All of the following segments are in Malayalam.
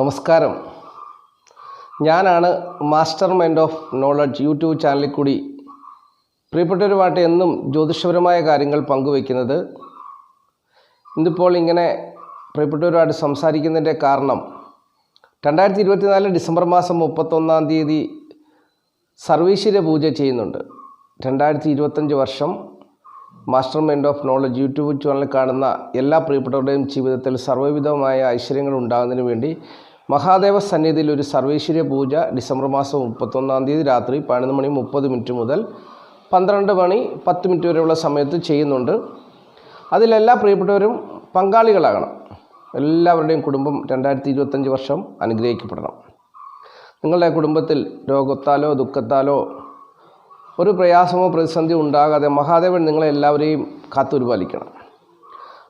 നമസ്കാരം. ഞാനാണ് Master Mind of Knowledge YouTube ചാനലിൽ കൂടി പ്രിയപ്പെട്ടവരുമായിട്ട് എന്നും ജ്യോതിഷപരമായ കാര്യങ്ങൾ പങ്കുവയ്ക്കുന്നത്. ഇന്നിപ്പോൾ ഇങ്ങനെ പ്രിയപ്പെട്ടവരുമായിട്ട് സംസാരിക്കുന്നതിന്റെ കാരണം രണ്ടായിരത്തി ഇരുപത്തിനാല് ഡിസംബർ മാസം മുപ്പത്തൊന്നാം തീയതി സർവീശ്വര പൂജ ചെയ്യുന്നുണ്ട്. രണ്ടായിരത്തി ഇരുപത്തഞ്ച് വർഷം Master Mind of Knowledge YouTube channel കാണുന്ന എല്ലാ പ്രിയപ്പെട്ടവരുടെയും ജീവിതത്തിൽ സർവവിധമായ ഐശ്വര്യങ്ങൾ ഉണ്ടാകുന്നതിന് വേണ്ടി മഹാദേവ സന്നിധിയിൽ ഒരു സർവേശ്വര്യ പൂജ ഡിസംബർ മാസം മുപ്പത്തൊന്നാം തീയതി രാത്രി പതിനൊന്ന് മണി മുപ്പത് മിനിറ്റ് മുതൽ പന്ത്രണ്ട് മണി പത്ത് മിനിറ്റ് വരെയുള്ള സമയത്ത് ചെയ്യുന്നുണ്ട്. അതിലെല്ലാ പ്രിയപ്പെട്ടവരും പങ്കാളികളാകണം. എല്ലാവരുടെയും കുടുംബം രണ്ടായിരത്തി ഇരുപത്തഞ്ച് വർഷം അനുഗ്രഹിക്കപ്പെടണം. നിങ്ങളുടെ കുടുംബത്തിൽ രോഗത്താലോ ദുഃഖത്താലോ ഒരു പ്രയാസമോ പ്രതിസന്ധിയോ ഉണ്ടാകാതെ മഹാദേവൻ നിങ്ങളെ എല്ലാവരെയും കാത്തുപരിപാലിക്കണം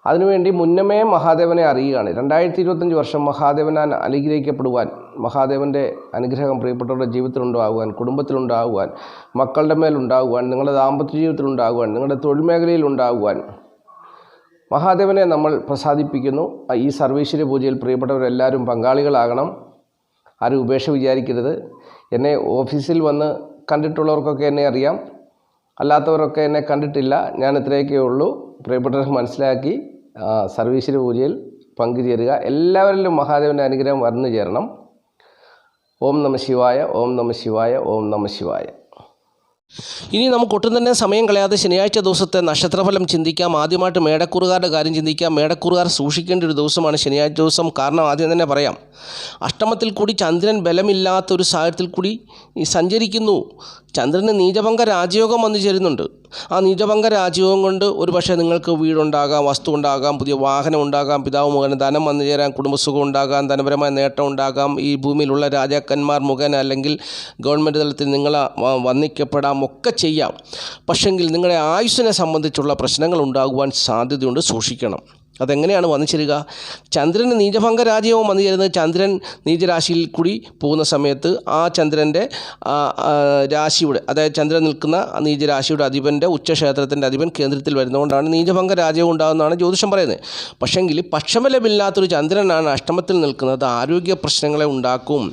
അതിനുവേണ്ടി മുന്നമേ മഹാദേവനെ അറിയുകയാണ്. രണ്ടായിരത്തി ഇരുപത്തഞ്ച് വർഷം മഹാദേവനാൽ അനുഗ്രഹിക്കപ്പെടുവാൻ മഹാദേവന്റെ അനുഗ്രഹം പ്രിയപ്പെട്ടവരുടെ ജീവിതത്തിലുണ്ടാകുവാൻ കുടുംബത്തിലുണ്ടാകുവാൻ മക്കളുടെ മേലുണ്ടാകുവാൻ നിങ്ങളുടെ ദാമ്പത്യ ജീവിതത്തിലുണ്ടാകുവാൻ നിങ്ങളുടെ തൊഴിൽ മേഖലയിലുണ്ടാകുവാൻ മഹാദേവനെ നമ്മൾ പ്രസാദിപ്പിക്കുന്നു. ഈ സർവീശ്വര പൂജയിൽ പ്രിയപ്പെട്ടവരെല്ലാവരും പങ്കാളികളാകണം. ആരും ഉപേക്ഷ വിചാരിക്കരുത്. എന്നെ ഓഫീസിൽ വന്ന് കണ്ടിട്ടുള്ളവർക്കൊക്കെ എന്നെ അറിയാം. അല്ലാത്തവരൊക്കെ എന്നെ കണ്ടിട്ടില്ല. ഞാൻ ഇത്രയൊക്കെ ഉള്ളൂ പ്രിയപ്പെട്ടവർ മനസ്സിലാക്കി. സർവീശ്വര പൂജയിൽ പങ്കുചേരുക. എല്ലാവരിലും മഹാദേവന്റെ അനുഗ്രഹം വന്നു ചേരണം. ഓം നമ ശിവായ ഓം നമ ശിവായ ഓം നമ ശിവായ. ഇനി നമുക്ക് ഒട്ടും തന്നെ സമയം കളയാതെ ശനിയാഴ്ച ദിവസത്തെ നക്ഷത്രഫലം ചിന്തിക്കാം. ആദ്യമായിട്ട് മേടക്കൂറുകാരുടെ കാര്യം ചിന്തിക്കാം. മേടക്കൂറുകാർ സൂക്ഷിക്കേണ്ട ഒരു ദിവസമാണ് ശനിയാഴ്ച ദിവസം. കാരണം ആദ്യം തന്നെ പറയാം. അഷ്ടമത്തിൽ കൂടി ചന്ദ്രൻ ബലമില്ലാത്ത ഒരു സാഹചര്യത്തിൽ കൂടി സഞ്ചരിക്കുന്നു. ചന്ദ്രന് നീചഭംഗ രാജയോഗം വന്നു ചേരുന്നുണ്ട്. ആ നീചഭംഗ രാജയോഗം കൊണ്ട് ഒരു പക്ഷേ നിങ്ങൾക്ക് വീടുണ്ടാകാം വസ്തു ഉണ്ടാകാം പുതിയ വാഹനം ഉണ്ടാകാം പിതാവ് മുഖേന ധനം വന്നു ചേരാം കുടുംബസുഖം ഉണ്ടാകാം ധനപരമായ നേട്ടം ഉണ്ടാകാം ഈ ഭൂമിയിലുള്ള രാജാക്കന്മാർ മുഖേന അല്ലെങ്കിൽ ഗവൺമെന്റ് തലത്തിൽ നിങ്ങൾ വന്നിക്കപ്പെടാം ഒക്കെ ചെയ്യാം. പക്ഷെങ്കിൽ നിങ്ങളുടെ ആയുസ്സിനെ സംബന്ധിച്ചുള്ള പ്രശ്നങ്ങൾ ഉണ്ടാകുവാൻ സാധ്യതയുണ്ട് സൂക്ഷിക്കണം. അതെങ്ങനെയാണ് വന്നു ചേരുക ചന്ദ്രന് നീചഭംഗ രാജ്യവും വന്നു ചേരുന്നത് ചന്ദ്രൻ നീചരാശിയിൽ കൂടി പോകുന്ന സമയത്ത് ആ ചന്ദ്രന്റെ രാശിയുടെ അതായത് ചന്ദ്രൻ നിൽക്കുന്ന നീചരാശിയുടെ അധിപന്റെ ഉച്ചക്ഷേത്രത്തിന്റെ അധിപൻ കേന്ദ്രത്തിൽ വരുന്നതുകൊണ്ടാണ് നീചഭംഗ രാജ്യവും ഉണ്ടാകുന്നതാണ് ജ്യോതിഷം പറയുന്നത്. പക്ഷെങ്കിൽ പക്ഷബലമില്ലാത്തൊരു ചന്ദ്രനാണ് അഷ്ടമത്തിൽ നിൽക്കുന്നത്. ആരോഗ്യ പ്രശ്നങ്ങളെ ഉണ്ടാക്കും.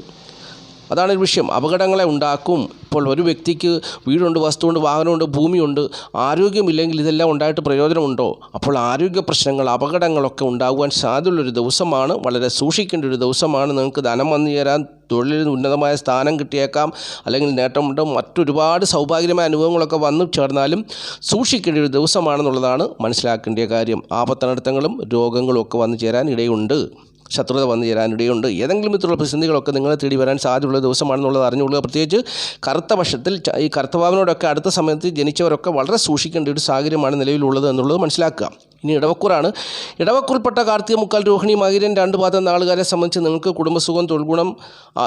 അതാണ് ഒരു വിഷയം. അപകടങ്ങളെ ഉണ്ടാക്കും. ഇപ്പോൾ ഒരു വ്യക്തിക്ക് വീടുണ്ട് വസ്തുണ്ട് വാഹനമുണ്ട് ഭൂമിയുണ്ട് ആരോഗ്യമില്ലെങ്കിൽ ഇതെല്ലാം ഉണ്ടായിട്ട് പ്രയോജനമുണ്ടോ? അപ്പോൾ ആരോഗ്യ പ്രശ്നങ്ങൾ അപകടങ്ങളൊക്കെ ഉണ്ടാകുവാൻ സാധ്യതയുള്ളൊരു ദിവസമാണ് വളരെ സൂക്ഷിക്കേണ്ട ഒരു ദിവസമാണ്. നിങ്ങൾക്ക് ധനം വന്നു ചേരാൻ തൊഴിലിൽ ഉന്നതമായ സ്ഥാനം കിട്ടിയേക്കാം അല്ലെങ്കിൽ നേട്ടമുണ്ട് മറ്റൊരുപാട് സൗഭാഗ്യമായ അനുഭവങ്ങളൊക്കെ വന്നു ചേർന്നാലും സൂക്ഷിക്കേണ്ട ഒരു ദിവസമാണെന്നുള്ളതാണ് മനസ്സിലാക്കേണ്ട കാര്യം. ആപത്തനർത്ഥങ്ങളും രോഗങ്ങളും ഒക്കെ വന്നു ചേരാൻ ഇടയുണ്ട്. ശത്രുത വന്നു ചേരാനിടയുണ്ട്. ഏതെങ്കിലും വിധത്തിലുള്ള പ്രതിസന്ധികളൊക്കെ നിങ്ങളെ തേടി വരാൻ സാധ്യതയുള്ള ദിവസമാണെന്നുള്ളത് അറിഞ്ഞുകൊള്ളുക. പ്രത്യേകിച്ച് കറുത്ത പക്ഷത്തിൽ ഈ കറുത്തഭാവനോടൊക്കെ അടുത്ത സമയത്ത് ജനിച്ചവരൊക്കെ വളരെ സൂക്ഷിക്കേണ്ട ഒരു സാഹചര്യമാണ് നിലവിലുള്ളത് എന്നുള്ളത് മനസ്സിലാക്കുക. ഇനി ഇടവക്കൂറാണ്. ഇടവക്കൂർപ്പെട്ട കാർത്തിക മുക്കാൽ രോഹിണി മകിരൻ രണ്ട് പാദം നാളുകാരെ സംബന്ധിച്ച് നിങ്ങൾക്ക് കുടുംബസുഖം തൊഴിൽഗുണം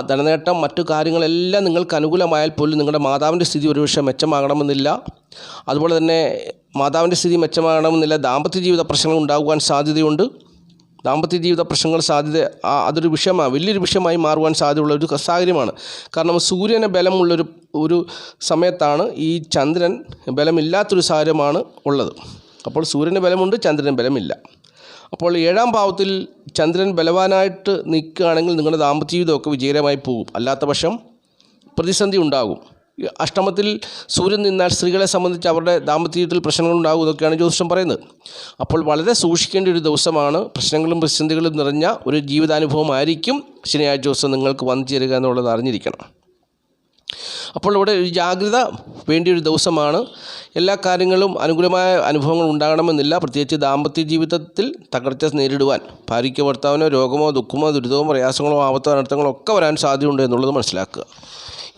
ധനനേട്ടം മറ്റു കാര്യങ്ങളെല്ലാം നിങ്ങൾക്ക് അനുകൂലമായാൽ പോലും നിങ്ങളുടെ മാതാവിന്റെ സ്ഥിതി ഒരുപക്ഷെ മെച്ചമാകണമെന്നില്ല. അതുപോലെ തന്നെ മാതാവിന്റെ സ്ഥിതി മെച്ചമാകണമെന്നില്ല. ദാമ്പത്യ ജീവിത പ്രശ്നങ്ങൾ ഉണ്ടാകുവാൻ സാധ്യതയുണ്ട്. ദാമ്പത്യ ജീവിത പ്രശ്നങ്ങൾ സാധ്യത അതൊരു വിഷയമാണ് വലിയൊരു വിഷയമായി മാറുവാൻ സാധ്യതയുള്ള ഒരു സാഹചര്യമാണ്. കാരണം സൂര്യന് ബലമുള്ളൊരു ഒരു സമയത്താണ് ഈ ചന്ദ്രൻ ബലമില്ലാത്തൊരു സാഹചര്യമാണ് ഉള്ളത്. അപ്പോൾ സൂര്യന് ബലമുണ്ട് ചന്ദ്രന് ബലമില്ല. അപ്പോൾ ഏഴാം ഭാവത്തിൽ ചന്ദ്രൻ ബലവാനായിട്ട് നിൽക്കുകയാണെങ്കിൽ നിങ്ങളുടെ ദാമ്പത്യ ജീവിതമൊക്കെ വിജയകരമായി പോകും. അല്ലാത്ത പക്ഷം പ്രതിസന്ധി ഉണ്ടാകും. അഷ്ടമത്തിൽ സൂര്യൻ നിന്നാൽ സ്ത്രീകളെ സംബന്ധിച്ച് അവരുടെ ദാമ്പത്യത്തിൽ പ്രശ്നങ്ങളുണ്ടാകും എന്നൊക്കെയാണ് ജ്യോതിഷം പറയുന്നത്. അപ്പോൾ വളരെ സൂക്ഷിക്കേണ്ട ഒരു ദിവസമാണ് പ്രശ്നങ്ങളും പ്രതിസന്ധികളും നിറഞ്ഞ ഒരു ജീവിതാനുഭവമായിരിക്കും ശനിയാഴ്ച ദിവസം നിങ്ങൾക്ക് വന്നു ചേരുക എന്നുള്ളത് അറിഞ്ഞിരിക്കണം. അപ്പോൾ ഇവിടെ ഒരു ജാഗ്രത വേണ്ടിയ ഒരു ദിവസമാണ്. എല്ലാ കാര്യങ്ങളും അനുകൂലമായ അനുഭവങ്ങൾ ഉണ്ടാകണമെന്നില്ല. പ്രത്യേകിച്ച് ദാമ്പത്യ ജീവിതത്തിൽ തകർച്ച നേരിടുവാൻ ഭാര്യയ്ക്ക് ഭർത്താവിനോ രോഗമോ ദുഃഖമോ ദുരിതമോ പ്രയാസങ്ങളോ ആപത്തോ അനർത്ഥങ്ങളോ ഒക്കെ വരാൻ സാധ്യതയുണ്ട് എന്നുള്ളത് മനസ്സിലാക്കുക.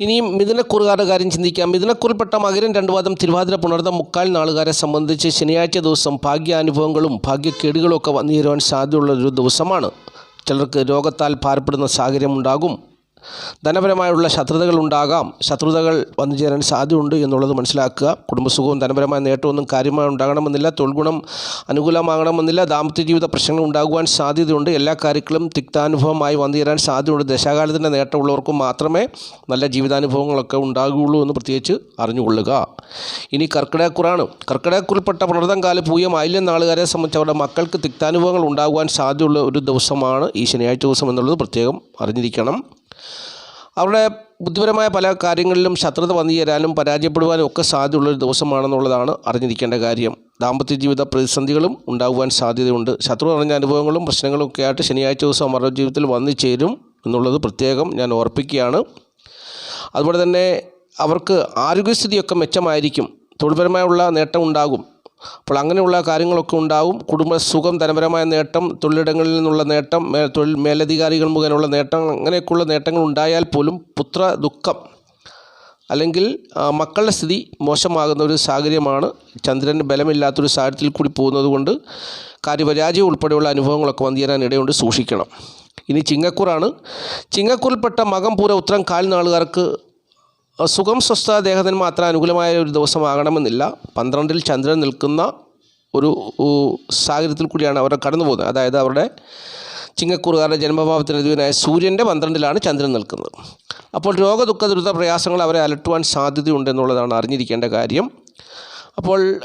ഇനിയും മിഥുനക്കുറുകാരുടെ കാര്യം ചിന്തിക്കാം. മിഥുനക്കുറിൽപ്പെട്ട മകരൻ രണ്ടുവാദം തിരുവാതിര പുണർന്ന മുക്കാൽ നാളുകാരെ സംബന്ധിച്ച് ശനിയാഴ്ച ദിവസം ഭാഗ്യാനുഭവങ്ങളും ഭാഗ്യക്കേടുകളും ഒക്കെ വന്നു ചേരുവാൻ സാധ്യതയുള്ള ഒരു ദിവസമാണ്. ചിലർക്ക് രോഗത്താൽ ഭാരപ്പെടുന്ന സാഹചര്യം ഉണ്ടാകും ധനപരമായുള്ള ശത്രുതകൾ ഉണ്ടാകാം. ശത്രുതകൾ വന്നു ചേരാൻ സാധ്യതയുണ്ട് എന്നുള്ളത് മനസ്സിലാക്കുക. കുടുംബസുഖവും ധനപരമായ നേട്ടമൊന്നും കാര്യമായി ഉണ്ടാകണമെന്നില്ല. തൊഴിൽഗുണം അനുകൂലമാകണമെന്നില്ല. ദാമ്പത്യ ജീവിത പ്രശ്നങ്ങൾ ഉണ്ടാകുവാൻ സാധ്യതയുണ്ട്. എല്ലാ കാര്യങ്ങളും തിക്താനുഭവമായി വന്നു ചേരാൻ സാധ്യതയുണ്ട്. ദശാകാലത്തിന്റെ നേട്ടമുള്ളവർക്കും മാത്രമേ നല്ല ജീവിതാനുഭവങ്ങളൊക്കെ ഉണ്ടാകുകയുള്ളൂ എന്ന് പ്രത്യേകിച്ച് അറിഞ്ഞുകൊള്ളുക. ഇനി കർക്കിടകക്കുറാണ്. കർക്കിടകക്കുറിൽപ്പെട്ട പുണർതം കാല പൂയം ആയില്യം നാളുകാരെ സംബന്ധിച്ച് അവരുടെ മക്കൾക്ക് തിക്താനുഭവങ്ങൾ ഉണ്ടാകുവാൻ സാധ്യതയുള്ള ഒരു ദിവസമാണ് ഈ ശനിയാഴ്ച ദിവസം എന്നുള്ളത് പ്രത്യേകം അറിഞ്ഞിരിക്കണം. അവരുടെ ബുദ്ധിപരമായ പല കാര്യങ്ങളിലും ശത്രുത വന്നു ചേരാനും പരാജയപ്പെടുവാനും ഒക്കെ സാധ്യതയുള്ളൊരു ദിവസമാണെന്നുള്ളതാണ് അറിഞ്ഞിരിക്കേണ്ട കാര്യം. ദാമ്പത്യ ജീവിത പ്രതിസന്ധികളും ഉണ്ടാകുവാൻ സാധ്യതയുണ്ട്. ശത്രു അറിഞ്ഞ അനുഭവങ്ങളും പ്രശ്നങ്ങളും ഒക്കെ ആയിട്ട് ശനിയാഴ്ച ദിവസം അവരുടെ ജീവിതത്തിൽ വന്നു ചേരും എന്നുള്ളത് പ്രത്യേകം ഞാൻ ഓർപ്പിക്കുകയാണ്. അതുപോലെ തന്നെ അവർക്ക് ആരോഗ്യസ്ഥിതിയൊക്കെ മെച്ചമായിരിക്കും. തൊഴിൽപരമായുള്ള നേട്ടം ഉണ്ടാകും. അപ്പോൾ അങ്ങനെയുള്ള കാര്യങ്ങളൊക്കെ ഉണ്ടാവും. കുടുംബ സുഖം ധനപരമായ നേട്ടം തൊഴിലിടങ്ങളിൽ നിന്നുള്ള നേട്ടം തൊഴിൽ മേലധികാരികൾ മുഖേനയുള്ള നേട്ടം അങ്ങനെയൊക്കെയുള്ള നേട്ടങ്ങൾ ഉണ്ടായാൽ പോലും പുത്ര ദുഃഖം അല്ലെങ്കിൽ മക്കളുടെ സ്ഥിതി മോശമാകുന്ന ഒരു സാഹചര്യമാണ്. ചന്ദ്രന് ബലമില്ലാത്തൊരു സാഹചര്യത്തിൽ കൂടി പോകുന്നത് കൊണ്ട് കാര്യപരാജയം ഉൾപ്പെടെയുള്ള അനുഭവങ്ങളൊക്കെ വന്നു ചേരാൻ ഇടയുണ്ട്. സൂക്ഷിക്കണം. ഇനി ചിങ്ങക്കൂറാണ്. ചിങ്ങക്കൂറിൽപ്പെട്ട മകം പൂര ഉത്തരം കാൽ നാളുകാർക്ക് സുഖം സ്വസ്ഥ അദ്ദേഹത്തിന് മാത്രം അനുകൂലമായ ഒരു ദിവസമാകണമെന്നില്ല. പന്ത്രണ്ടിൽ ചന്ദ്രൻ നിൽക്കുന്ന ഒരു സാഹചര്യത്തിൽ കൂടിയാണ് അവർ കടന്നു പോകുന്നത്. അതായത് അവരുടെ ചിങ്ങക്കൂറുകാരുടെ ജന്മഭാവത്തിന് അധിപനായ സൂര്യന്റെ പന്ത്രണ്ടിലാണ് ചന്ദ്രൻ നിൽക്കുന്നത്. അപ്പോൾ രോഗ ദുഃഖ ദുരിത പ്രയാസങ്ങൾ അവരെ അലട്ടുവാൻ സാധ്യതയുണ്ടെന്നുള്ളതാണ് അറിഞ്ഞിരിക്കേണ്ട കാര്യം. അപ്പോൾ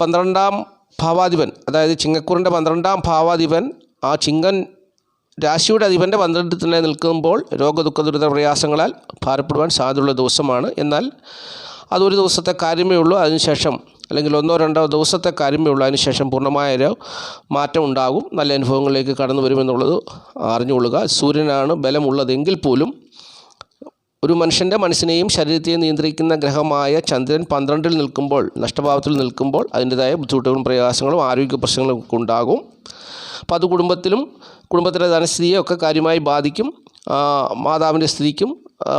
പന്ത്രണ്ടാം ഭാവാധിപൻ അതായത് ചിങ്ങക്കൂറിന്റെ പന്ത്രണ്ടാം ഭാവാധിപൻ ആ ചിങ്ങൻ രാശിയുടെ അധിപന്റെ പന്ത്രണ്ടിൽ തന്നെ നിൽക്കുമ്പോൾ രോഗദുഃഖ ദുരിത പ്രയാസങ്ങളാൽ ഭാരപ്പെടുവാൻ സാധ്യതയുള്ള ദിവസമാണ്. എന്നാൽ അതൊരു ദിവസത്തെ കാര്യമേ ഉള്ളൂ. അതിനുശേഷം അല്ലെങ്കിൽ ഒന്നോ രണ്ടോ ദിവസത്തെ കാര്യമേ ഉള്ളൂ. അതിനുശേഷം പൂർണമായ ഒരു മാറ്റം ഉണ്ടാകും. നല്ല അനുഭവങ്ങളിലേക്ക് കടന്നു വരുമെന്നുള്ളത് അറിഞ്ഞുകൊള്ളുക. സൂര്യനാണ് ബലമുള്ളതെങ്കിൽ പോലും ഒരു മനുഷ്യന്റെ മനസ്സിനെയും ശരീരത്തെയും നിയന്ത്രിക്കുന്ന ഗ്രഹമായ ചന്ദ്രൻ പന്ത്രണ്ടിൽ നിൽക്കുമ്പോൾ നഷ്ടഭാവത്തിൽ നിൽക്കുമ്പോൾ അതിന്റെതായ ബുദ്ധിമുട്ടുകളും പ്രയാസങ്ങളും ആരോഗ്യ പ്രശ്നങ്ങളും ഉണ്ടാകും. അപ്പോൾ അത് കുടുംബത്തിലും കുടുംബത്തിലെ ധനസ്ഥിതിയെ ഒക്കെ കാര്യമായി ബാധിക്കും. മാതാവിന്റെ സ്ഥിതിക്കും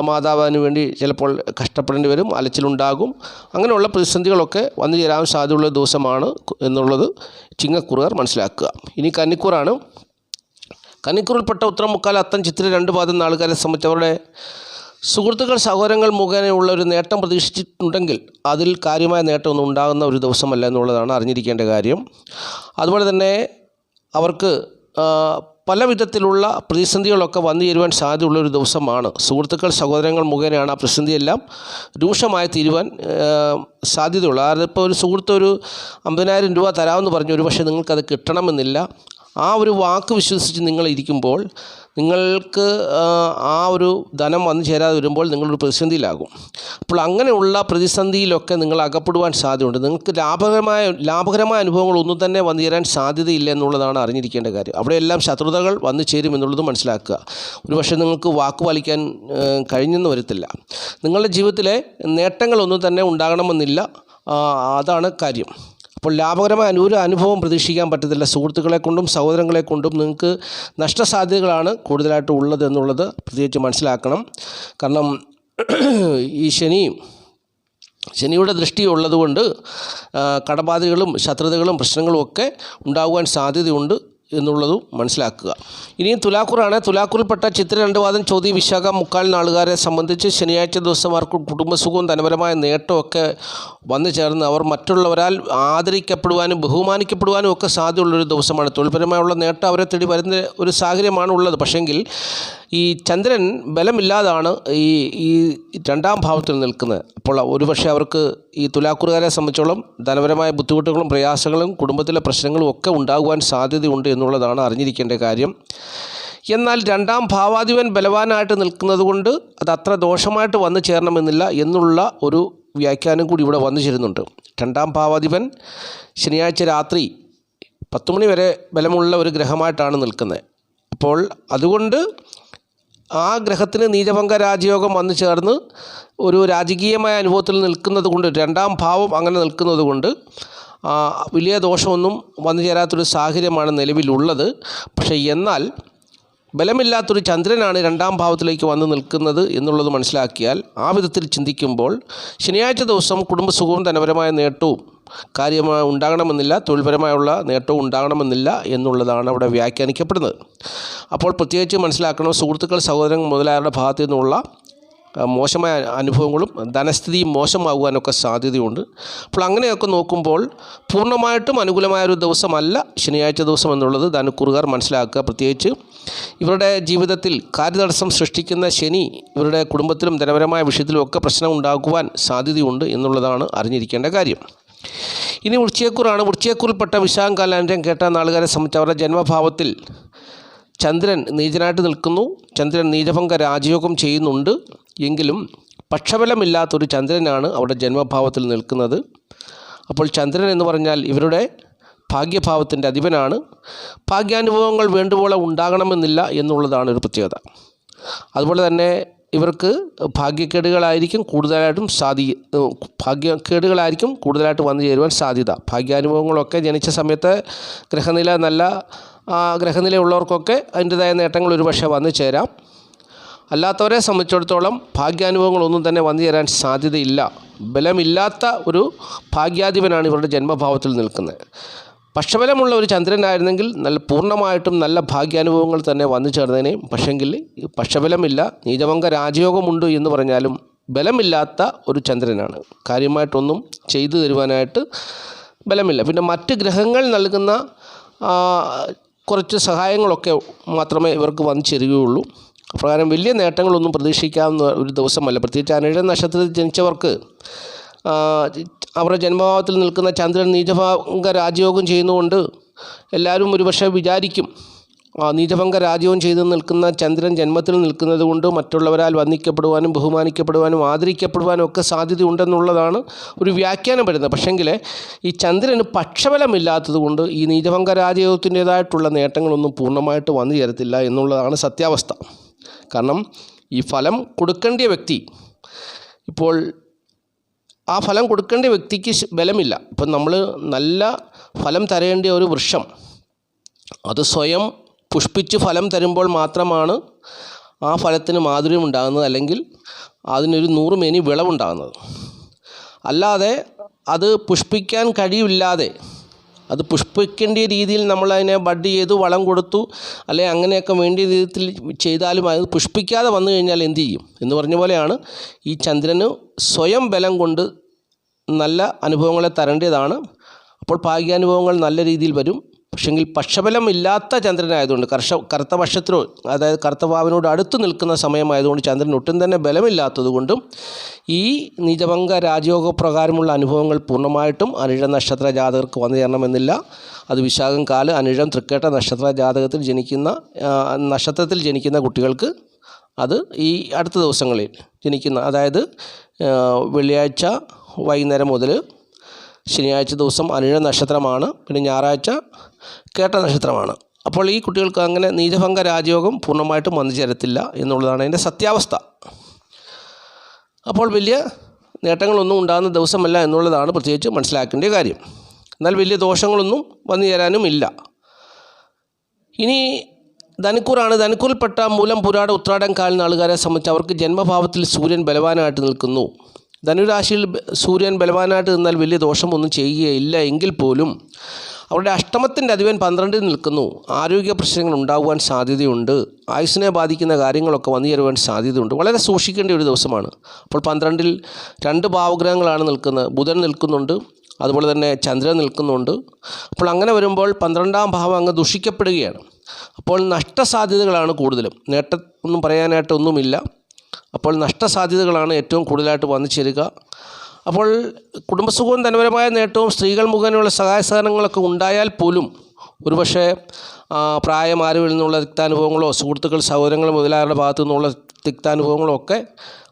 മാതാവിന് വേണ്ടി ചിലപ്പോൾ കഷ്ടപ്പെടേണ്ടി വരും അലച്ചിലുണ്ടാകും. അങ്ങനെയുള്ള പ്രതിസന്ധികളൊക്കെ വന്നു ചേരാൻ സാധ്യതയുള്ള ദിവസമാണ് എന്നുള്ളത് ചിങ്ങക്കുറുകാർ മനസ്സിലാക്കുക. ഇനി കന്നിക്കൂറാണ്. കന്നിക്കൂറിൽപ്പെട്ട ഉത്തരം മുക്കാൽ അത്തം ചിത്തിര രണ്ട് പാദം നാളുകാരെ സംബന്ധിച്ചവരുടെ സുഹൃത്തുക്കൾ സഹോദരങ്ങൾ മുഖേനയുള്ള ഒരു നേട്ടം പ്രതീക്ഷിച്ചിട്ടുണ്ടെങ്കിൽ അതിൽ കാര്യമായ നേട്ടമൊന്നും ഉണ്ടാകുന്ന ഒരു ദിവസമല്ല എന്നുള്ളതാണ് അറിഞ്ഞിരിക്കേണ്ട കാര്യം. അതുപോലെ തന്നെ അവർക്ക് പല വിധത്തിലുള്ള പ്രതിസന്ധികളൊക്കെ വന്നു ചേരുവാൻ സാധ്യതയുള്ള ഒരു ദിവസമാണ്. സുഹൃത്തുക്കൾ സഹോദരങ്ങൾ മുഖേനയാണ് ആ പ്രതിസന്ധിയെല്ലാം രൂക്ഷമായി തീരുവാൻ സാധ്യതയുള്ളൂ. അതായത് ഇപ്പോൾ ഒരു സുഹൃത്ത് ഒരു അമ്പതിനായിരം രൂപ തരാമെന്ന് പറഞ്ഞു. ഒരു പക്ഷേ നിങ്ങൾക്കത് കിട്ടണമെന്നില്ല. ആ ഒരു വാക്ക് വിശ്വസിച്ച് നിങ്ങൾ ഇരിക്കുമ്പോൾ നിങ്ങൾക്ക് ആ, ഒരു ധനം വന്നു ചേരാതെ വരുമ്പോൾ നിങ്ങളൊരു പ്രതിസന്ധിയിലാകും. അപ്പോൾ അങ്ങനെയുള്ള പ്രതിസന്ധിയിലൊക്കെ നിങ്ങൾ അകപ്പെടുവാൻ സാധ്യതയുണ്ട്. നിങ്ങൾക്ക് ലാഭകരമായ ലാഭകരമായ അനുഭവങ്ങൾ ഒന്നും തന്നെ വന്നു ചേരാൻ സാധ്യതയില്ല എന്നുള്ളതാണ് അറിഞ്ഞിരിക്കേണ്ട കാര്യം. അവിടെയെല്ലാം ശത്രുതകൾ വന്നു ചേരും എന്നുള്ളത് മനസ്സിലാക്കുക. ഒരുപക്ഷെ നിങ്ങൾക്ക് വാക്ക് പാലിക്കാൻ കഴിഞ്ഞെന്ന് വരത്തില്ല. നിങ്ങളുടെ ജീവിതത്തിലെ നേട്ടങ്ങളൊന്നും തന്നെ ഉണ്ടാകണമെന്നില്ല. അതാണ് കാര്യം. അപ്പോൾ ലാഭകരമായ ഒരു അനുഭവം പ്രതീക്ഷിക്കാൻ പറ്റത്തില്ല. സുഹൃത്തുക്കളെ കൊണ്ടും സഹോദരങ്ങളെ കൊണ്ടും നിങ്ങൾക്ക് നഷ്ടസാധ്യതകളാണ് കൂടുതലായിട്ട് ഉള്ളത് എന്നുള്ളത് പ്രത്യേകിച്ച് മനസ്സിലാക്കണം. കാരണം ഈ ശനി ശനിയുടെ ദൃഷ്ടി ഉള്ളതുകൊണ്ട് കടബാധകളും ശത്രുതകളും പ്രശ്നങ്ങളും ഒക്കെ ഉണ്ടാകുവാൻ സാധ്യതയുണ്ട്. എന്നുള്ളതും മനസ്സിലാക്കുക. ഇനിയും തുലാക്കൂറാണ് തുലാക്കൂറിൽപ്പെട്ട ചിത്ര രണ്ടുവാദം ചോതി വിശാഖ മുക്കാൽ നാളുകാരെ സംബന്ധിച്ച് ശനിയാഴ്ച ദിവസം അവർക്ക് കുടുംബസുഖവും ധനപരമായ നേട്ടമൊക്കെ വന്നു ചേർന്ന് അവർ മറ്റുള്ളവരാൽ ആദരിക്കപ്പെടുവാനും ബഹുമാനിക്കപ്പെടുവാനും ഒക്കെ സാധ്യതയുള്ളൊരു ദിവസമാണ്. തൊഴിൽപരമായുള്ള നേട്ടം അവരെ തേടി വരുന്ന ഒരു സാഹചര്യമാണ് ഉള്ളത് പക്ഷേങ്കിൽ ഈ ചന്ദ്രൻ ബലമില്ലാതാണ് ഈ ഈ രണ്ടാം ഭാവത്തിൽ നിൽക്കുന്നത്. അപ്പോൾ ഒരുപക്ഷെ അവർക്ക് ഈ തുലാക്കുറുകാരെ സംബന്ധിച്ചോളം ധനപരമായ ബുദ്ധിമുട്ടുകളും പ്രയാസങ്ങളും കുടുംബത്തിലെ പ്രശ്നങ്ങളും ഒക്കെ ഉണ്ടാകുവാൻ സാധ്യതയുണ്ട് എന്നുള്ളതാണ് അറിഞ്ഞിരിക്കേണ്ട കാര്യം. എന്നാൽ രണ്ടാം ഭാവാധിപൻ ബലവാനായിട്ട് നിൽക്കുന്നത് കൊണ്ട് അത് അത്ര ദോഷമായിട്ട് വന്നു ചേരണമെന്നില്ല എന്നുള്ള ഒരു വ്യാഖ്യാനം കൂടി ഇവിടെ വന്നു ചേരുന്നുണ്ട്. രണ്ടാം ഭാവാധിപൻ ശനിയാഴ്ച രാത്രി പത്ത് മണി വരെ ബലമുള്ള ഒരു ഗ്രഹമായിട്ടാണ് നിൽക്കുന്നത്. അപ്പോൾ അതുകൊണ്ട് ആ ഗ്രഹത്തിന് നീചഭംഗ രാജയോഗം വന്നു ചേർന്ന് ഒരു രാജകീയമായ അനുഭവത്തിൽ നിൽക്കുന്നത് കൊണ്ട് രണ്ടാം ഭാവം അങ്ങനെ നിൽക്കുന്നത് കൊണ്ട് വലിയ ദോഷമൊന്നും വന്നു ചേരാത്തൊരു സാഹചര്യമാണ് നിലവിലുള്ളത്. പക്ഷേ എന്നാൽ ബലമില്ലാത്തൊരു ചന്ദ്രനാണ് രണ്ടാം ഭാവത്തിലേക്ക് വന്ന് നിൽക്കുന്നത് എന്നുള്ളത് മനസ്സിലാക്കിയാൽ ആ വിധത്തിൽ ചിന്തിക്കുമ്പോൾ ശനിയാഴ്ച ദിവസം കുടുംബസുഖവും ധനപരമായ നേട്ടവും കാര്യമായി ഉണ്ടാകണമെന്നില്ല തൊഴിൽപരമായുള്ള നേട്ടവും ഉണ്ടാകണമെന്നില്ല എന്നുള്ളതാണ് അവിടെ വ്യാഖ്യാനിക്കപ്പെടുന്നത്. അപ്പോൾ പ്രത്യേകിച്ച് മനസ്സിലാക്കണം സുഹൃത്തുക്കൾ സഹോദരൻ മുതലായവരുടെ ഭാഗത്തു നിന്നുള്ള മോശമായ അനുഭവങ്ങളും ധനസ്ഥിതിയും മോശമാകുവാനൊക്കെ സാധ്യതയുണ്ട്. അപ്പോൾ അങ്ങനെയൊക്കെ നോക്കുമ്പോൾ പൂർണമായിട്ടും അനുകൂലമായ ഒരു ദിവസമല്ല ശനിയാഴ്ച ദിവസം എന്നുള്ളത് ധനുക്കുറുകാർ മനസ്സിലാക്കുക. പ്രത്യേകിച്ച് ഇവരുടെ ജീവിതത്തിൽ കാര്യതടസ്സം സൃഷ്ടിക്കുന്ന ശനി ഇവരുടെ കുടുംബത്തിലും ധനപരമായ വിഷയത്തിലും ഒക്കെ പ്രശ്നം ഉണ്ടാക്കുവാൻ സാധ്യതയുണ്ട് എന്നുള്ളതാണ് അറിഞ്ഞിരിക്കേണ്ട കാര്യം. ഇനി വൃശ്ചയക്കൂറാണ് വൃശ്ചയക്കൂറിൽപ്പെട്ട വിശാഖം കാലാന്ത്യം കേട്ട നാളുകാരെ സംബന്ധിച്ച് അവരുടെ ജന്മഭാവത്തിൽ ചന്ദ്രൻ നീചനായിട്ട് നിൽക്കുന്നു. ചന്ദ്രൻ നീചഭംഗ രാജയോഗം ചെയ്യുന്നുണ്ട്. എങ്കിലും പക്ഷബലമില്ലാത്തൊരു ചന്ദ്രനാണ് അവിടെ ജന്മഭാവത്തിൽ നിൽക്കുന്നത്. അപ്പോൾ ചന്ദ്രൻ എന്ന് പറഞ്ഞാൽ ഇവരുടെ ഭാഗ്യഭാവത്തിന്റെ അധിപനാണ്. ഭാഗ്യാനുഭവങ്ങൾ വേണ്ടുപോലെ ഉണ്ടാകണമെന്നില്ല എന്നുള്ളതാണ് ഒരു പ്രത്യേകത. അതുപോലെ തന്നെ ഇവർക്ക് ഭാഗ്യക്കേടുകളായിരിക്കും കൂടുതലായിട്ടും സാധി ഭാഗ്യക്കേടുകളായിരിക്കും കൂടുതലായിട്ട് വന്നു ചേരുവാൻ സാധ്യത. ഭാഗ്യാനുഭവങ്ങളൊക്കെ ജനിച്ച സമയത്ത് ഗ്രഹനില നല്ല ഗ്രഹനില ഉള്ളവർക്കൊക്കെ അതിന്റെതായ നേട്ടങ്ങൾ ഒരുപക്ഷെ വന്നു ചേരാം. അല്ലാത്തവരെ സംബന്ധിച്ചിടത്തോളം ഭാഗ്യാനുഭവങ്ങളൊന്നും തന്നെ വന്നു ചേരാൻ സാധ്യതയില്ല. ബലമില്ലാത്ത ഒരു ഭാഗ്യാധിപനാണ് ഇവരുടെ ജന്മഭാവത്തിൽ നിൽക്കുന്നത്. പക്ഷബലമുള്ള ഒരു ചന്ദ്രനായിരുന്നെങ്കിൽ നല്ല പൂർണമായിട്ടും നല്ല ഭാഗ്യാനുഭവങ്ങൾ തന്നെ വന്നു ചേർന്നതിനെ പക്ഷെങ്കിൽ പക്ഷബലമില്ല നീചഭംഗ രാജയോഗമുണ്ട് എന്ന് പറഞ്ഞാലും ബലമില്ലാത്ത ഒരു ചന്ദ്രനാണ്. കാര്യമായിട്ടൊന്നും ചെയ്തു തരുവാനായിട്ട് ബലമില്ല. പിന്നെ മറ്റ് ഗ്രഹങ്ങൾ നൽകുന്ന കുറച്ച് സഹായങ്ങളൊക്കെ മാത്രമേ ഇവർക്ക് വന്നു ചേരുകയുള്ളൂ. അപ്രകാരം വലിയ നേട്ടങ്ങളൊന്നും പ്രതീക്ഷിക്കാവുന്ന ഒരു ദിവസമല്ല. പ്രത്യേകിച്ച് അനേഴ് നക്ഷത്രത്തിൽ ജനിച്ചവർക്ക് അവരുടെ ജന്മഭാവത്തിൽ നിൽക്കുന്ന ചന്ദ്രൻ നീചഭംഗ രാജയോഗം ചെയ്യുന്നതുകൊണ്ട് എല്ലാവരും ഒരുപക്ഷെ വിചാരിക്കും നീചഭംഗ രാജയോഗം ചെയ്ത് നിൽക്കുന്ന ചന്ദ്രൻ ജന്മത്തിൽ നിൽക്കുന്നത് കൊണ്ട് മറ്റുള്ളവരാൽ വന്ദിക്കപ്പെടുവാനും ബഹുമാനിക്കപ്പെടുവാനും ആദരിക്കപ്പെടുവാനും ഒക്കെ സാധ്യതയുണ്ടെന്നുള്ളതാണ് ഒരു വ്യാഖ്യാനം വരുന്നത്. പക്ഷെങ്കിൽ ഈ ചന്ദ്രന് പക്ഷബലമില്ലാത്തത് കൊണ്ട് ഈ നീചഭംഗ രാജയോഗത്തിന്റേതായിട്ടുള്ള നേട്ടങ്ങളൊന്നും പൂർണമായിട്ട് വന്നു ചേരത്തില്ല എന്നുള്ളതാണ് സത്യാവസ്ഥ. കാരണം ഈ ഫലം കൊടുക്കേണ്ട വ്യക്തി ഇപ്പോൾ ആ ഫലം കൊടുക്കേണ്ട വ്യക്തിക്ക് ബലമില്ല. ഇപ്പം നമ്മൾ നല്ല ഫലം തരേണ്ട ഒരു വൃക്ഷം അത് സ്വയം പുഷ്പിച്ച് ഫലം തരുമ്പോൾ മാത്രമാണ് ആ ഫലത്തിന് മാധുര്യം ഉണ്ടാകുന്നത് അല്ലെങ്കിൽ അതിനൊരു നൂറ് മേനി വിളവുണ്ടാകുന്നത്. അല്ലാതെ അത് പുഷ്പിക്കാൻ കഴിയില്ലാതെ അത് പുഷ്പിക്കേണ്ട രീതിയിൽ നമ്മൾ അതിനെ ബഡ് ചെയ്തു വളം കൊടുത്തു അല്ലെ അങ്ങനെയൊക്കെ വേണ്ട രീതിയിൽ ചെയ്താലും അത് പുഷ്പിക്കാതെ വന്നു കഴിഞ്ഞാൽ എന്ത് ചെയ്യും? എന്ന് പറഞ്ഞ പോലെയാണ് ഈ ചന്ദ്രന് സ്വയം ബലം കൊണ്ട് നല്ല അനുഭവങ്ങളെ തരേണ്ടതാണ്. അപ്പോൾ ഭാഗ്യാനുഭവങ്ങൾ നല്ല രീതിയിൽ വരും. പക്ഷെങ്കിൽ പക്ഷബലം ഇല്ലാത്ത ചന്ദ്രനായതുകൊണ്ട് കർഷ കറുത്ത പക്ഷത്തിനോ അതായത് കറുത്ത വാവിനോട് അടുത്ത് നിൽക്കുന്ന സമയമായതുകൊണ്ട് ചന്ദ്രൻ ഒട്ടും തന്നെ ബലമില്ലാത്തതുകൊണ്ടും ഈ നിജഭംഗ രാജയോഗ പ്രകാരമുള്ള അനുഭവങ്ങൾ പൂർണമായിട്ടും അനിഴ നക്ഷത്ര ജാതകർക്ക് വന്നു ചേരണമെന്നില്ല. അത് വിശാഖം കാൽ അനിഴം തൃക്കേട്ട നക്ഷത്ര ജാതകത്തിൽ ജനിക്കുന്ന നക്ഷത്രത്തിൽ ജനിക്കുന്ന കുട്ടികൾക്ക് അത് ഈ അടുത്ത ദിവസങ്ങളിൽ ജനിക്കുന്ന അതായത് വെള്ളിയാഴ്ച വൈകുന്നേരം മുതൽ ശനിയാഴ്ച ദിവസം അനിഴ നക്ഷത്രമാണ് പിന്നെ ഞായറാഴ്ച കേട്ട നക്ഷത്രമാണ്. അപ്പോൾ ഈ കുട്ടികൾക്ക് അങ്ങനെ നീചഭംഗ രാജയോഗം പൂർണമായിട്ടും വന്നു ചേരത്തില്ല എന്നുള്ളതാണ് അതിന്റെ സത്യാവസ്ഥ. അപ്പോൾ വലിയ നേട്ടങ്ങളൊന്നും ഉണ്ടാകുന്ന ദിവസമല്ല എന്നുള്ളതാണ് പ്രത്യേകിച്ച് മനസ്സിലാക്കേണ്ട കാര്യം. എന്നാൽ വലിയ ദോഷങ്ങളൊന്നും വന്നു ചേരാനും ഇല്ല. ഇനി ധനുക്കൂറാണ്. ധനുക്കൂറിൽപ്പെട്ട മൂലം പുരാട ഉത്രാടം കാലിന് ആളുകാരെ സംബന്ധിച്ച് അവർക്ക് ജന്മഭാവത്തിൽ സൂര്യൻ ബലവാനായിട്ട് നിൽക്കുന്നു. ധനുരാശിയിൽ സൂര്യൻ ബലവാനായിട്ട് നിന്നാൽ വലിയ ദോഷമൊന്നും ചെയ്യുകയില്ല. എങ്കിൽ പോലും അവരുടെ അഷ്ടമത്തിന്റെ അധിപൻ പന്ത്രണ്ടിൽ നിൽക്കുന്നു. ആരോഗ്യ പ്രശ്നങ്ങൾ ഉണ്ടാകുവാൻ സാധ്യതയുണ്ട്. ആയുസ്സിനെ ബാധിക്കുന്ന കാര്യങ്ങളൊക്കെ വന്നു ചേരുവാൻ സാധ്യതയുണ്ട്. വളരെ സൂക്ഷിക്കേണ്ട ഒരു ദിവസമാണ്. അപ്പോൾ പന്ത്രണ്ടിൽ രണ്ട് ഭാവഗ്രഹങ്ങളാണ് നിൽക്കുന്നത്. ബുധൻ നിൽക്കുന്നുണ്ട്. അതുപോലെ തന്നെ ചന്ദ്രൻ നിൽക്കുന്നുണ്ട്. അപ്പോൾ അങ്ങനെ വരുമ്പോൾ പന്ത്രണ്ടാം ഭാവം അങ്ങ് ദുഷിക്കപ്പെടുകയാണ്. അപ്പോൾ നഷ്ടസാധ്യതകളാണ് കൂടുതലും. നേട്ടം ഒന്നും പറയാനായിട്ടൊന്നുമില്ല. അപ്പോൾ നഷ്ടസാധ്യതകളാണ് ഏറ്റവും കൂടുതലായിട്ട് വന്നു ചേരുക. അപ്പോൾ കുടുംബസുഖവും ധനപരമായ നേട്ടവും സ്ത്രീകൾ മുഖേനയുള്ള സഹായ സഹകരണങ്ങളൊക്കെ ഉണ്ടായാൽ പോലും ഒരുപക്ഷേ ആ, പ്രായം ആരുവിൽ നിന്നുള്ള തിക്താനുഭവങ്ങളോ സുഹൃത്തുക്കൾ സഹോദരങ്ങൾ മുതലായവരുടെ ഭാഗത്തു നിന്നുള്ള തിക്താനുഭവങ്ങളോ ഒക്കെ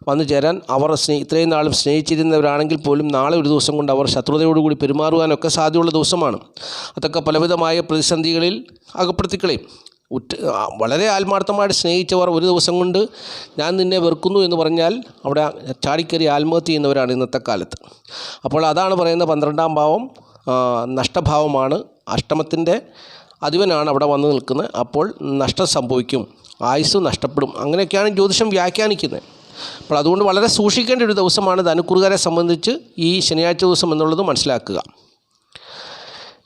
വന്നു ചേരാൻ അവർ സ്നേഹി ഇത്രയും നാളും സ്നേഹിച്ചിരുന്നവരാണെങ്കിൽ പോലും നാളെ ഒരു ദിവസം കൊണ്ട് അവർ ശത്രുതയോടുകൂടി പെരുമാറുവാനൊക്കെ സാധ്യതയുള്ള ദിവസമാണ്. അതൊക്കെ പലവിധമായ പ്രതിസന്ധികളിൽ അകപ്പെടുത്തിക്കളയും. ഉറ്റ വളരെ ആത്മാർത്ഥമായിട്ട് സ്നേഹിച്ചവർ ഒരു ദിവസം കൊണ്ട് ഞാൻ നിന്നെ വെറുക്കുന്നു എന്ന് പറഞ്ഞാൽ അവിടെ ചാടിക്കേറി ആത്മഹത്യ ചെയ്യുന്നവരാണ് ഇന്നത്തെ കാലത്ത്. അപ്പോൾ അതാണ് പറയുന്ന പന്ത്രണ്ടാം ഭാവം നഷ്ടഭാവമാണ്. അഷ്ടമത്തിന്റെ അധിപനാണ് അവിടെ വന്ന് നിൽക്കുന്നത്. അപ്പോൾ നഷ്ടം സംഭവിക്കും ആയുസ് നഷ്ടപ്പെടും. അങ്ങനെയൊക്കെയാണ് ജ്യോതിഷം വ്യാഖ്യാനിക്കുന്നത്. അപ്പോൾ അതുകൊണ്ട് വളരെ സൂക്ഷിക്കേണ്ട ഒരു ദിവസമാണ് ധനുക്കുറുകാരെ സംബന്ധിച്ച് ഈ ശനിയാഴ്ച ദിവസം എന്നുള്ളത് മനസ്സിലാക്കുക.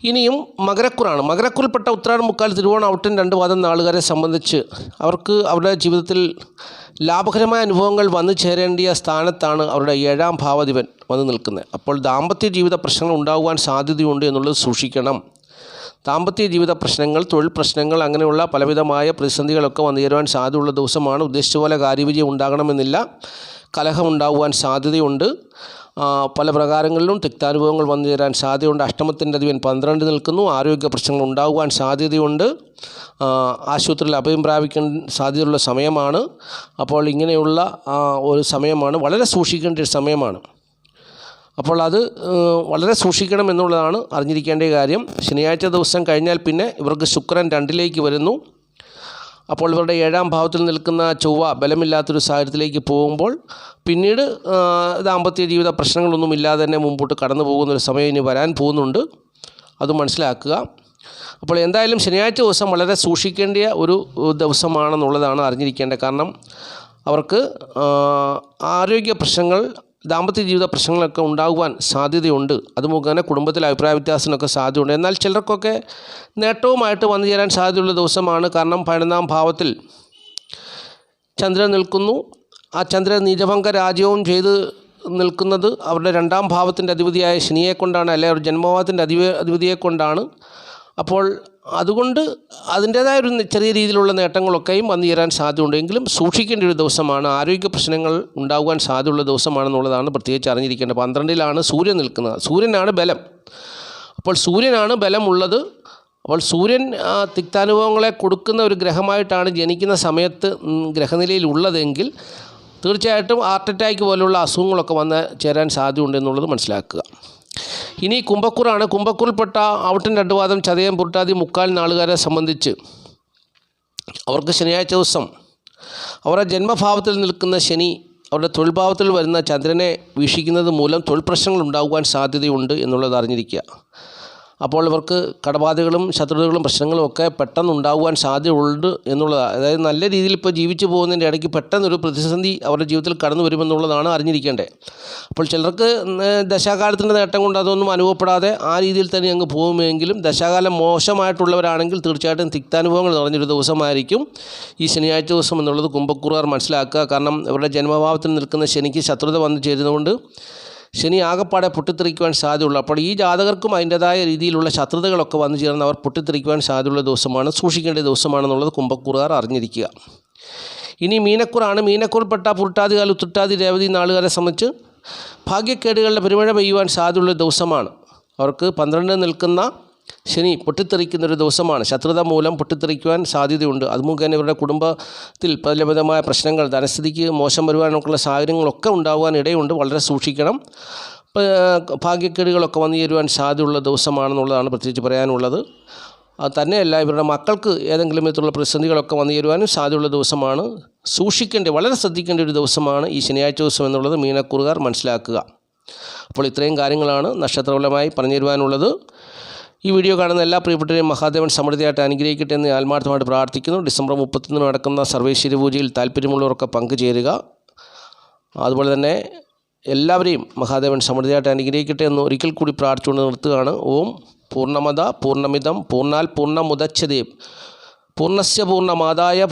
ഇനിയും മകരക്കുറാണ്. മകരക്കുറിൽപ്പെട്ട ഉത്രാടം മുക്കാൽ തിരുവോണം ഔട്ടൻ രണ്ട് വാദം നാളുകാരെ സംബന്ധിച്ച് അവർക്ക് അവരുടെ ജീവിതത്തിൽ ലാഭകരമായ അനുഭവങ്ങൾ വന്നു ചേരേണ്ടിയ സ്ഥാനത്താണ് അവരുടെ ഏഴാം ഭാവാധിപൻ വന്നു നിൽക്കുന്നത്. അപ്പോൾ ദാമ്പത്യ ജീവിത പ്രശ്നങ്ങൾ ഉണ്ടാകുവാൻ സാധ്യതയുണ്ട് എന്നുള്ളത് സൂക്ഷിക്കണം. ദാമ്പത്യ ജീവിത പ്രശ്നങ്ങൾ തൊഴിൽ പ്രശ്നങ്ങൾ അങ്ങനെയുള്ള പലവിധമായ പ്രതിസന്ധികളൊക്കെ വന്നു ചേരുവാൻ സാധ്യതയുള്ള ദിവസമാണ്. ഉദ്ദേശിച്ച പോലെ കാര്യവിജയം ഉണ്ടാകണമെന്നില്ല. കലഹം ഉണ്ടാകുവാൻ സാധ്യതയുണ്ട്. പല പ്രകാരങ്ങളിലും തിക്താനുഭവങ്ങൾ വന്നു ചേരാൻ സാധ്യതയുണ്ട്. അഷ്ടമത്തിന്റെ അധിപൻ പന്ത്രണ്ട് നിൽക്കുന്നു. ആരോഗ്യ പ്രശ്നങ്ങൾ ഉണ്ടാകുവാൻ സാധ്യതയുണ്ട്. ആശുപത്രിയിൽ അഭയം പ്രാപിക്കാൻ സാധ്യതയുള്ള സമയമാണ്. അപ്പോൾ ഇങ്ങനെയുള്ള ഒരു സമയമാണ്. വളരെ സൂക്ഷിക്കേണ്ട ഒരു സമയമാണ്. അപ്പോൾ അത് വളരെ സൂക്ഷിക്കണം എന്നുള്ളതാണ് അറിഞ്ഞിരിക്കേണ്ട കാര്യം. ശനിയാഴ്ച ദിവസം കഴിഞ്ഞാൽ പിന്നെ ഇവർക്ക് ശുക്രൻ രണ്ടിലേക്ക് വരുന്നു. അപ്പോൾ ഇവരുടെ ഏഴാം ഭാവത്തിൽ നിൽക്കുന്ന ചൊവ്വ ബലമില്ലാത്തൊരു സാഹചര്യത്തിലേക്ക് പോകുമ്പോൾ പിന്നീട് ദാമ്പത്യ ജീവിത പ്രശ്നങ്ങളൊന്നും ഇല്ലാതെ തന്നെ മുമ്പോട്ട് കടന്നു പോകുന്ന ഒരു സമയം ഇനി വരാൻ പോകുന്നുണ്ട്. അത് മനസ്സിലാക്കുക. അപ്പോൾ എന്തായാലും ശനിയാഴ്ച ദിവസം വളരെ സൂക്ഷിക്കേണ്ട ഒരു ദിവസമാണെന്നുള്ളതാണ് അറിഞ്ഞിരിക്കേണ്ടത്. കാരണം അവർക്ക് ആരോഗ്യ പ്രശ്നങ്ങൾ ദാമ്പത്യ ജീവിത പ്രശ്നങ്ങളൊക്കെ ഉണ്ടാകുവാൻ സാധ്യതയുണ്ട്. അത് മുഖേന കുടുംബത്തിൽ അഭിപ്രായ വ്യത്യാസത്തിനൊക്കെ സാധ്യതയുണ്ട്. എന്നാൽ ചിലർക്കൊക്കെ നേട്ടവുമായിട്ട് വന്നു ചേരാൻ സാധ്യതയുള്ള ദിവസമാണ്. കാരണം പതിനൊന്നാം ഭാവത്തിൽ ചന്ദ്രൻ നിൽക്കുന്നു. ആ ചന്ദ്രൻ നിജഭംഗ രാജ്യവും ചെയ്ത് നിൽക്കുന്നത് അവരുടെ രണ്ടാം ഭാവത്തിന്റെ അധിപതിയായ ശനിയെ കൊണ്ടാണ് അല്ലെ അവരുടെ ജന്മഭാവത്തിന്റെ അധിപ അധിപതിയെ കൊണ്ടാണ് അപ്പോൾ അതുകൊണ്ട് അതിന്റേതായ ഒരു ചെറിയ രീതിയിലുള്ള നേട്ടങ്ങളൊക്കെയും വന്നു ചേരാൻ സാധ്യതയുണ്ട്. എങ്കിലും സൂക്ഷിക്കേണ്ട ഒരു ദിവസമാണ്. ആരോഗ്യ പ്രശ്നങ്ങൾ ഉണ്ടാകുവാൻ സാധ്യതയുള്ള ദിവസമാണെന്നുള്ളതാണ് പ്രത്യേകിച്ച് അറിഞ്ഞിരിക്കേണ്ടത്. പന്ത്രണ്ടിലാണ് സൂര്യൻ നിൽക്കുന്നത്. സൂര്യനാണ് ബലം. അപ്പോൾ സൂര്യനാണ് ബലമുള്ളത്. അപ്പോൾ സൂര്യൻ തിക്താനുഭവങ്ങളെ കൊടുക്കുന്ന ഒരു ഗ്രഹമായിട്ടാണ് ജനിക്കുന്ന സമയത്ത് ഗ്രഹനിലയിൽ ഉള്ളതെങ്കിൽ തീർച്ചയായിട്ടും ഹാർട്ട് അറ്റാക്ക് പോലുള്ള അസുഖങ്ങളൊക്കെ വന്ന് ചേരാൻ സാധ്യതയുണ്ട് എന്നുള്ളത് മനസ്സിലാക്കുക. ഇനി കുംഭക്കൂറാണ്. കുംഭക്കൂറിൽപ്പെട്ട ഔട്ടൻ രണ്ടുവാദം ചതയം പുരട്ടാതി മുക്കാൽ നാളുകാരെ സംബന്ധിച്ച്. അവർക്ക് ശനിയാഴ്ച ദിവസം. അവരുടെ ജന്മഭാവത്തിൽ നിൽക്കുന്ന ശനി അവരുടെ തൊഴിൽഭാവത്തിൽ വരുന്ന ചന്ദ്രനെ വീക്ഷിക്കുന്നത് മൂലം തൊഴിൽ പ്രശ്നങ്ങൾ ഉണ്ടാകുവാൻ സാധ്യതയുണ്ട് എന്നുള്ളത് അറിഞ്ഞിരിക്കുക. അപ്പോൾ ഇവർക്ക് കടബാധകളും ശത്രുതകളും പ്രശ്നങ്ങളും ഒക്കെ പെട്ടെന്ന് ഉണ്ടാകുവാൻ സാധ്യതയുണ്ട് എന്നുള്ളതാണ് അതായത് നല്ല രീതിയിൽ ഇപ്പോൾ ജീവിച്ചു പോകുന്നതിന്റെ ഇടയ്ക്ക് പെട്ടെന്നൊരു പ്രതിസന്ധി അവരുടെ ജീവിതത്തിൽ കടന്നു വരുമെന്നുള്ളതാണ് അറിഞ്ഞിരിക്കേണ്ടത്. അപ്പോൾ ചിലർക്ക് ദശാകാലത്തിന്റെ നേട്ടം കൊണ്ട് അതൊന്നും അനുഭവപ്പെടാതെ ആ രീതിയിൽ തന്നെ അങ്ങ് പോകുമെങ്കിലും ദശാകാലം മോശമായിട്ടുള്ളവരാണെങ്കിൽ തീർച്ചയായിട്ടും തിക്താനുഭവങ്ങൾ നിറഞ്ഞൊരു ദിവസമായിരിക്കും ഈ ശനിയാഴ്ച ദിവസം എന്നുള്ളത് കുംഭക്കൂറുകാർ മനസ്സിലാക്കുക. കാരണം ഇവരുടെ ജന്മഭാവത്തിൽ നിൽക്കുന്ന ശനിക്ക് ശത്രുത വന്നു ചേരുന്നതുകൊണ്ട് ശനി ആകപ്പാടെ പൊട്ടിത്തെറിക്കുവാൻ സാധ്യതയുള്ളൂ. അപ്പോൾ ഈ ജാതകർക്കും അതിന്റെതായ രീതിയിലുള്ള ശത്രുതകളൊക്കെ വന്നു ചേർന്ന് അവർ പൊട്ടിത്തെറിക്കുവാൻ സാധ്യതയുള്ള ദിവസമാണ് സൂക്ഷിക്കേണ്ട ദിവസമാണെന്നുള്ളത് കുംഭക്കൂറുകാർ അറിഞ്ഞിരിക്കുക. ഇനി മീനക്കുറാണ് മീനക്കുറിൽപ്പെട്ട പുരുട്ടാതികാല ഉത്തുട്ടാതി രേവതി നാളുകാരെ സംബന്ധിച്ച് ഭാഗ്യക്കേടുകളുടെ പെരുമഴ പെയ്യുവാൻ സാധ്യതയുള്ള ദിവസമാണ്. അവർക്ക് പന്ത്രണ്ട് നിൽക്കുന്ന ശനി പൊട്ടിത്തെറിക്കുന്ന ഒരു ദിവസമാണ്. ശത്രുത മൂലം പൊട്ടിത്തെറിക്കുവാൻ സാധ്യതയുണ്ട്. അത് മുഖേന ഇവരുടെ കുടുംബത്തിൽ പലവിധമായ പ്രശ്നങ്ങൾ ധനസ്ഥിതിക്ക് മോശം വരുവാനൊക്കെയുള്ള സാഹചര്യങ്ങളൊക്കെ ഉണ്ടാകുവാൻ ഇടയുണ്ട്. വളരെ സൂക്ഷിക്കണം. ഭാഗ്യക്കേടുകളൊക്കെ വന്നു ചേരുവാൻ സാധ്യതയുള്ള ദിവസമാണെന്നുള്ളതാണ് പ്രത്യേകിച്ച് പറയാനുള്ളത്. തന്നെയല്ല ഇവരുടെ മക്കൾക്ക് ഏതെങ്കിലും വിധത്തിലുള്ള പ്രതിസന്ധികളൊക്കെ വന്നു ചേരുവാനും സാധ്യതയുള്ള ദിവസമാണ്. സൂക്ഷിക്കേണ്ട വളരെ ശ്രദ്ധിക്കേണ്ട ഒരു ദിവസമാണ് ഈ ശനിയാഴ്ച ദിവസം എന്നുള്ളത് മീനക്കൂറുകാർ മനസ്സിലാക്കുക. അപ്പോൾ ഇത്രയും കാര്യങ്ങളാണ് നക്ഷത്രപരമായി പറഞ്ഞു തരുവാനുള്ളത്. ഈ വീഡിയോ കാണുന്ന എല്ലാ പ്രിയപ്പെട്ടവരെയും മഹാദേവൻ സമൃദ്ധിയായിട്ട് അനുഗ്രഹിക്കട്ടെ എന്ന് ആത്മാർത്ഥമായിട്ട് പ്രാർത്ഥിക്കുന്നു. ഡിസംബർ മുപ്പത്തൊന്നിന് നടക്കുന്ന സർവേശ്വരി പൂജയിൽ താല്പര്യമുള്ളവരൊക്കെ പങ്കുചേരുക. അതുപോലെ തന്നെ എല്ലാവരെയും മഹാദേവൻ സമൃദ്ധിയായിട്ട് അനുഗ്രഹിക്കട്ടെ എന്ന് ഒരിക്കൽ കൂടി പ്രാർത്ഥിച്ചുകൊണ്ട് നിർത്തുകയാണ്. ഓം പൂർണമത പൂർണമിതം പൂർണാൽ പൂർണമുദച്ഛതേ. പൂർണസ്യ പൂർണമാതായ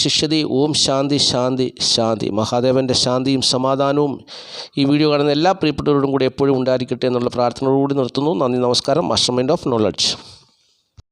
ശിഷ്യതി ഓം ശാന്തി ശാന്തി ശാന്തി. മഹാദേവന്റെ ശാന്തിയും സമാധാനവും ഈ വീഡിയോ കാണുന്ന എല്ലാ പ്രിയപ്പെട്ടവരോടും കൂടി എപ്പോഴും ഉണ്ടായിരിക്കട്ടെ എന്നുള്ള പ്രാർത്ഥനയോടുകൂടി നിർത്തുന്നു. നന്ദി നമസ്കാരം. Master mind of knowledge